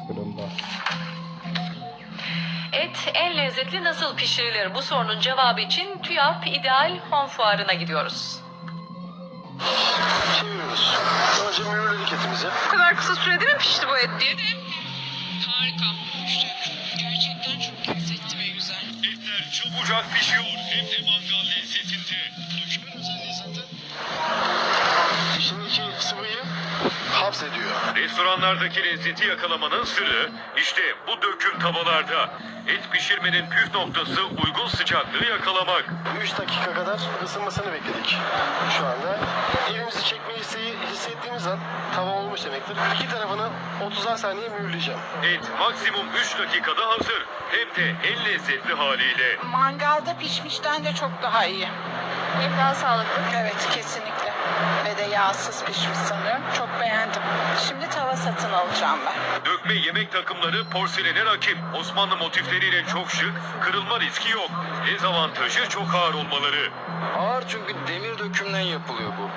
Baskırında. Et en lezzetli nasıl pişirilir? Bu sorunun cevabı için TÜYAP İdeal Home Fuarı'na gidiyoruz. Çeviriyoruz. Önce mühürledik etimizi. Bu kadar kısa sürede mi pişti bu et diye Harika. İşte gerçekten çok lezzetli ve güzel. Etler çabucak pişiyor hem de mangal lezzetinde. Hapsediyor. Restoranlardaki lezzeti yakalamanın sırrı işte bu döküm tavalarda. Et pişirmenin püf noktası uygun sıcaklığı yakalamak. 3 dakika kadar ısınmasını bekledik. Şu anda elimizi çekme isteği hissettiğimiz an tava olmuş demektir. İki tarafını 30'ar saniye mühürleyeceğim. Et maksimum 3 dakikada hazır. Hem de en lezzetli haliyle. Mangalda pişmişten de çok daha iyi. Hem daha sağlıklı. Evet kesinlikle. Ve de yağsız pişmiş sanıyorum. Çok beğendim. Dökme yemek takımları porselene rakip. Osmanlı motifleriyle çok şık, kırılma riski yok. Dezavantajı çok ağır olmaları. Ağır çünkü demir dökümden yapılıyor bu.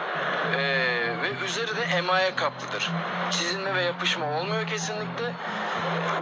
Ee, ve üzeri de emaye kaplıdır. Çizilme ve yapışma olmuyor kesinlikle.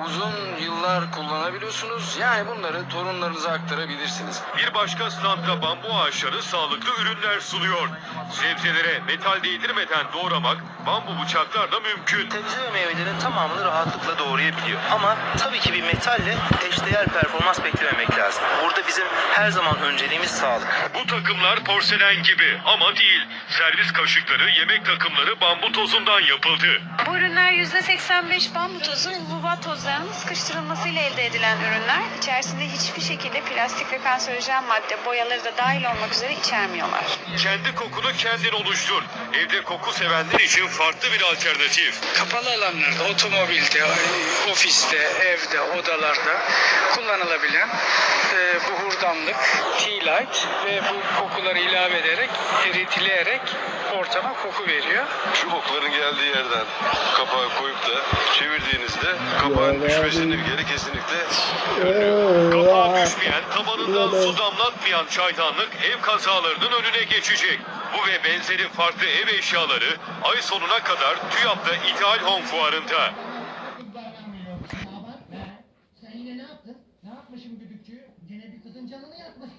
Uzun yıllar kullanabiliyorsunuz. Yani bunları torunlarınıza aktarabilirsiniz. Bir başka standta bambu ağaçları sağlıklı ürünler sunuyor. Sebzelere metal değdirmeden doğramak bambu bıçaklarla mümkün. Sebze ve meyvelerin tamamını rahatlıkla doğrayabiliyor. Ama tabii ki bir metalle eşdeğer performans beklememek lazım. Burada bizim her zaman önceliğimiz sağlık. Bu takımlar porselen gibi ama değil. Servis kaşıkları, yemek takımları bambu tozundan yapıldı. Bu ürünler %85 bambu tozu, hububat tozlarının sıkıştırılmasıyla elde edilen ürünler. İçerisinde hiçbir şekilde plastik ve kanserojen madde, boyaları da dahil olmak üzere içermiyorlar. Kendi kokunu kendin oluştur. Evde koku sevenler için farklı bir alternatif. kapalı alanlarda, otomobilde, ofiste, evde, odalarda kullanılabilen e, buhurdanlık, tea light ve bu kokuları ilave ederek, eritileyerek ortama koku veriyor. Şu okların geldiği yerden kapağı koyup da çevirdiğinizde kapağın düşmesini bir kere kesinlikle Kapağı düşmeyen, tabanından su damlatmayan çaydanlık ev kazalarının önüne geçecek. Bu ve benzeri farklı ev eşyaları ay sonuna kadar TÜYAP'ta İdeal Home Fuarı'nda. kardeşim düdükçü gene bir kızın canını yakmış.